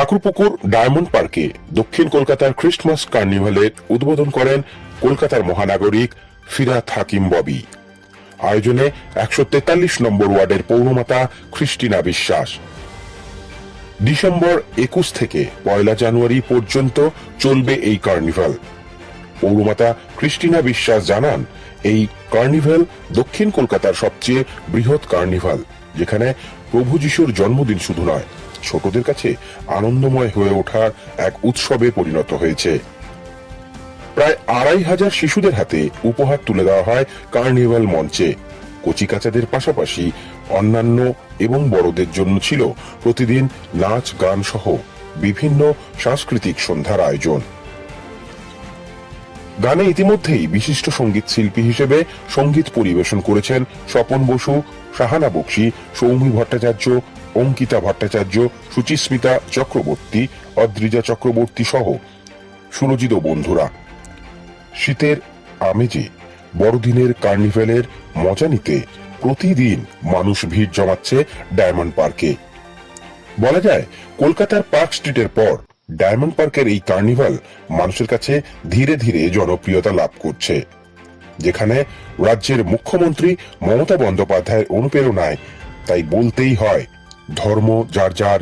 Thakurpukur diamond পার্কে দক্ষিণ কলকাতার ক্রিস্টমাস কার্নিভালের উদ্বোধন করেন কলকাতার মহানাগরিক ফিরাত হাকিম ববি। আয়োজনে একশো তেতাল্লিশ নম্বর ওয়ার্ডের পৌরমাতা খ্রিস্টিনা বিশ্বাস। ডিসেম্বর একুশ থেকে পয়লা জানুয়ারি পর্যন্ত চলবে এই কার্নিভাল। পৌরমাতা ক্রিস্টিনা বিশ্বাস জানান, এই কার্নিভাল দক্ষিণ কলকাতার সবচেয়ে বৃহৎ কার্নিভাল, যেখানে প্রভু যিশুর জন্মদিন শুধু নয় ছোটদের কাছে আনন্দময় হয়ে ওঠার এক উৎসবে পরিণত হয়েছে। প্রায় আড়াই হাজার শিশুদের হাতে উপহার তুলে দেওয়া হয় কার্নিভাল মঞ্চে। কচিকাচাদের পাশাপাশি অন্যান্য এবং বড়দের জন্য ছিল প্রতিদিন নাচ, গান সহ বিভিন্ন সাংস্কৃতিক সন্ধ্যার আয়োজন। গানে ইতিমধ্যেই বিশিষ্ট সংগীত শিল্পী হিসেবে সংগীত পরিবেশন করেছেন স্বপন বসু সাহানা বক্সি, সৌমি ভট্টাচার্য অঙ্কিতা ভট্টাচার্য, সুচিস্মিতা চক্রবর্তী, অদ্রিজা চক্রবর্তী সহ সুরজিত বন্ধুরা। শীতের আমেজে, বড়দিনের কার্নিভেলের মজা নিতে প্রতিদিন মানুষ ভিড় জমাচ্ছে ডায়মন্ড পার্কে। বলা যায়, কলকাতার পার্ক স্ট্রিটের পর ডায়মন্ড পার্কের এই কার্নিভাল মানুষের কাছে ধীরে ধীরে জনপ্রিয়তা লাভ করছে। যেখানে রাজ্যের মুখ্যমন্ত্রী মমতা বন্দ্যোপাধ্যায়ের অনুপ্রেরণায় তাই বলতেই হয় ধর্ম, যার যার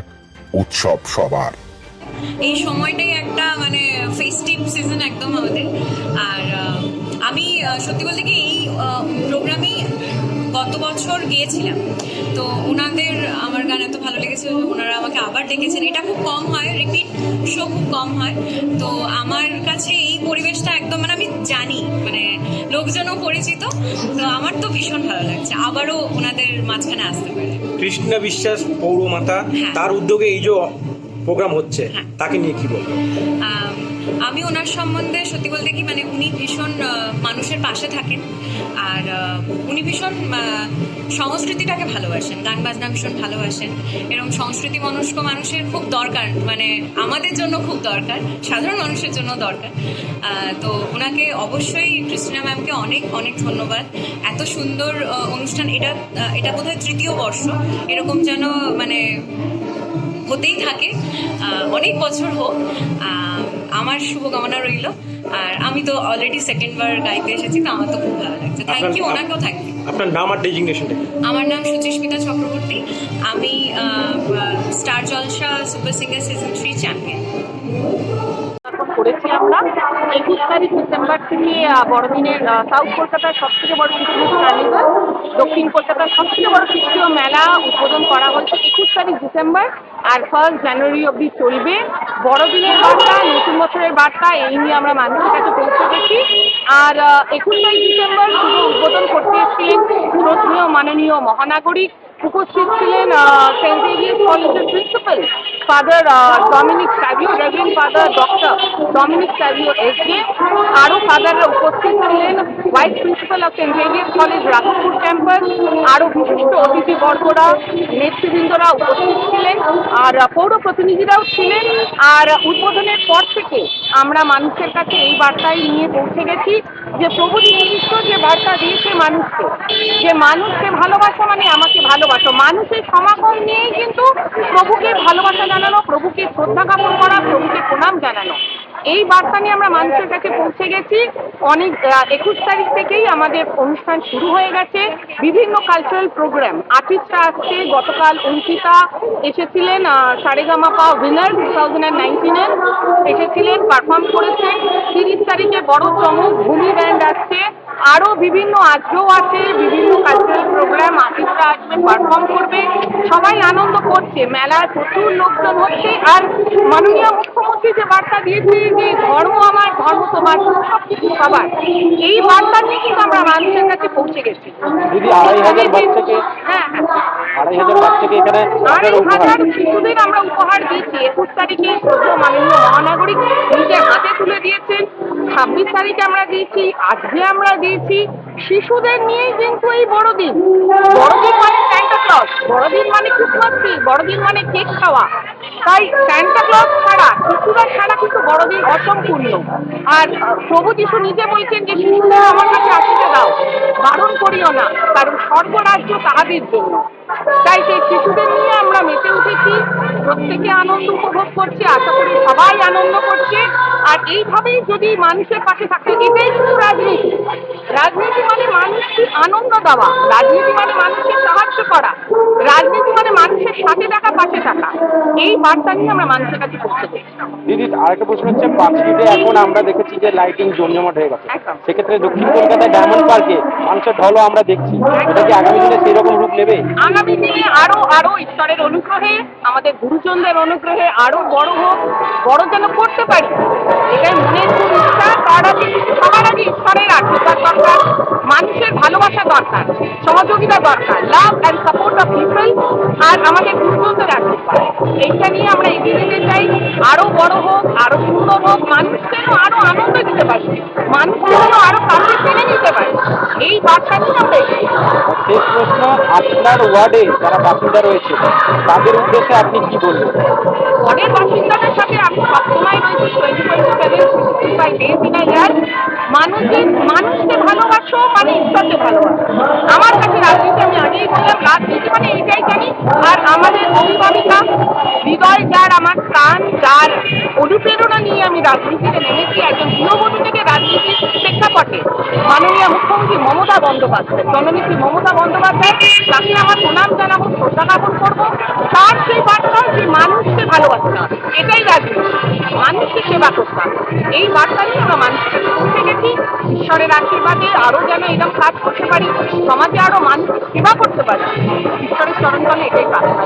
উৎসব সবার। এই সময়টাই একটা মানে ফেস্টিভ সিজন একদম আমাদের। আর আমি সত্যি বলতে কি এই প্রোগ্রামেই গত বছর গিয়েছিলাম। তো ওনাদের আমার গান এত ভালো লেগেছে ওনারা আমাকে আবার ডেকেছেন। এটা খুব কম হয় রিপিট শো খুব কম হয়। তো আমার কাছে এই পরিবেশটা একদম মানে আমি জানি মানে লোকজনও পরিচিত। তো আমার তো ভীষণ ভালো লাগছে। আবারও ওনাদের মাঝখানে আসতে পারে কৃষ্ণা বিশ্বাস পৌরমাতা হ্যাঁ। তার উদ্যোগে এই যে প্রোগ্রাম হচ্ছে হ্যাঁ। তাকে নিয়ে কি বলব? আম, ওনার সম্বন্ধে সত্যি বলতে কি মানে উনি ভীষণ মানুষের পাশে থাকেন। আর উনি ভীষণ সংস্কৃতিটাকে ভালোবাসেন গান বাজনা ভীষণ ভালোবাসেন। এরকম সংস্কৃতি মনস্ক মানুষের খুব দরকার মানে আমাদের জন্য খুব দরকার সাধারণ মানুষের জন্য দরকার। তো ওনাকে অবশ্যই ক্রিস্টিনা ম্যামকে অনেক অনেক ধন্যবাদ। এত সুন্দর অনুষ্ঠান এটা এটা বোধহয় তৃতীয় বর্ষ। এরকম যেন মানে হতেই থাকে। অনেক বছর হোক আহ, আমার শুভকামনা রইল। আর আমি তো অলরেডি সেকেন্ড বার গাইতে এসেছি তো আমার তো খুব ভালো লাগছে। থ্যাংক ইউ ওনাকেও থ্যাংক ইউ আপনার নাম আর ডেজিগনেশনটা আমার নাম সুচিস্মিতা চক্রবর্তী। আমি Star Jalsha super singer season three champion. করেছি আমরা। একুশ তারিখ ডিসেম্বর থেকে বড়দিনের সাউথ কলকাতার সব থেকে বড় কার্নিভাল দক্ষিণ কলকাতার সব থেকে বড় খ্রিস্টীয় মেলা উদ্বোধন করা হয়েছে একুশ তারিখ ডিসেম্বর আর ফার্স্ট জানুয়ারি অবধি চলবে। বড়দিনের বার্তা, নতুন বছরের বার্তা, এই নিয়ে আমরা মানুষের কাছে পৌঁছে গেছি। আর একুশ তারিখ ডিসেম্বর শুধু উদ্বোধন করতে এসেছিলেন শ্রদ্ধেয় মাননীয় মহানাগরিক উপস্থিত ছিলেন সেন্ট জেভিয়ার্স কলেজের principal father Dominic Savio reverend father doctor Dominic Savio S K আরও ফাদাররা উপস্থিত ছিলেন vice principal of Saint Xavier's college Raghabpur campus আরও বিশিষ্ট অতিথিবর্গরা নেতৃবৃন্দরা উপস্থিত ছিলেন, আর পৌর প্রতিনিধিরাও ছিলেন, আর, উদ্বোধনের পর থেকে আমরা মানুষের কাছে এই বার্তাই নিয়ে পৌঁছে গেছি যে প্রভু যীশু যে বার্তা দিয়েছে মানুষকে, যে মানুষকে ভালোবাসা মানে আমাকে ভালোবাসো মানুষের সমাগম নিয়েই কিন্তু প্রভুকে ভালোবাসা জানানো, প্রভুকে শ্রদ্ধা জ্ঞাপন করা, প্রভুকে প্রণাম জানানো। এই বার্তা নিয়ে আমরা মানুষের কাছে পৌঁছে গেছি। অনেক একুশ তারিখ থেকেই আমাদের অনুষ্ঠান শুরু হয়ে গেছে। বিভিন্ন কালচারাল প্রোগ্রাম আর্টিস্টরা আসছে, গতকাল অঙ্কিতা এসেছিলেন সারেগামাপা উইনার টু থাউজেন্ড নাইনটিনের এসেছিলেন পারফর্ম করেছেন। তিরিশ তারিখে বড় চমক, ভূমি ব্যান্ড আসছে। আরও বিভিন্ন আজকেও আছে, বিভিন্ন কালচারাল প্রোগ্রাম আর্টিস্টরা আসবে পারফর্ম করবে। সবাই আনন্দ করছে। মেলায় প্রচুর লোকজন হচ্ছে আর মাননীয় মুখ্যমন্ত্রী যে বার্তা দিয়েছে যে ধর্ম আমার ধর্ম তোমার সব কিছু সবার। এই বার্তা নিয়ে কিন্তু আমরা মানুষের কাছে পৌঁছে গেছি। দিদি আড়াই হাজার বাচ্চাকে হ্যাঁ হ্যাঁ। আড়াই হাজার বাচ্চাকে এখানে আড়াই হাজার শিশুদের আমরা উপহার দিয়েছি। একুশ তারিখে মাননীয় মহানাগরিক নিজের হাতে তুলে দিয়েছেন। ছাব্বিশ তারিখে আমরা দিয়েছি আজকে আমরা দিয়েছি। শিশুদের নিয়েই কিন্তু এই বড়দিন। বড়দিন মানে ক্লজ বড়দিন মানে ক্রিসমাস বড়দিন মানে কেক খাওয়া। তাই স্যান্টা ক্লজ ছাড়া শিশুরা ছাড়া কিন্তু বড়দিন অসম্পূর্ণ। আর প্রভু যিশু নিজে বলছেন যে শিশুরা আমার কাছে আসতে দাও। বারণ করিও না, কারণ স্বর্গরাজ্য তাহাদের জন্য। তাই সেই শিশুদের নিয়ে আমরা মেতে উঠেছি, প্রত্যেকে আনন্দ উপভোগ করছে, আশা করি সবাই আনন্দ করছে। আর এইভাবেই যদি মানুষের পাশে থাকে এটাই কিন্তু রাজনীতি রাজনীতি মানে মানুষকে আনন্দ দেওয়া, রাজনীতি মানে মানুষকে সাহায্য করা, রাজনীতি মানে মানুষের সাথে থাকা, পাশে থাকা। এই বার্তা নিয়ে আমরা মানুষের কাছে পৌঁছে দিদি আরেকটা প্রশ্ন হচ্ছে পার্ক স্ট্রিটে এখন আমরা দেখেছি যে লাইটিং জমজমাট হয়ে গেছে। সেক্ষেত্রে দক্ষিণ কলকাতায় ডায়মন্ড পার্কে মানুষের ঢলও আমরা দেখছি। এটা কি আগামী দিনে সেই রকম রূপ নেবে? আগামী দিনে আরও আরও ঈশ্বরের অনুগ্রহে আমাদের গুরুজনদের অনুগ্রহে আরও বড় হোক বড় যেন করতে পারি এটাই মনের ইচ্ছা তার আগে সবার আগে ঈশ্বরের আশীর্বাদ দরকার মানুষের ভালোবাসা দরকার সহযোগিতা দরকার love and support of people আর আমাদের গুরুজনদের আশীর্বাদ। এইটা নিয়ে আমরা এগিয়ে যেতে চাই। আরও বড় হোক আরও সুন্দর হোক মানুষ যেন আরও আনন্দ দিতে পারে। মানুষ যেন আরও কাছে টেনে নিতে পারে। এই বার্তা নিয়ে আমরা। শেষ প্রশ্ন আপনার ওয়ার্ডে যারা বাসিন্দা রয়েছে তাদের উদ্দেশ্যে আপনি কি বলবেন? অনেক বাসিন্দাদের সাথে আমি সবসময় রয়েছি twenty twenty seven sixty five days in মানুষের মানুষকে ভালোবাসো মমতা বন্দ্যোপাধ্যায়। জননেত্রী মমতা বন্দ্যোপাধ্যায় তাকে আমার প্রণাম জানাব, শ্রদ্ধা জ্ঞাপন করব। তার সেই বার্তা যে মানুষকে ভালোবাসতে হবে এটাই রাজনীতি মানুষকে সেবা করতে এই বার্তা নিয়ে আমরা মানুষের কাছে পৌঁছে গেছি। ঈশ্বরের আশীর্বাদে আরও যেন এরকম কাজ করতে পারি, সমাজে আরও মানুষকে সেবা করতে পারি। ঈশ্বরের চরণতলে এটাই প্রার্থনা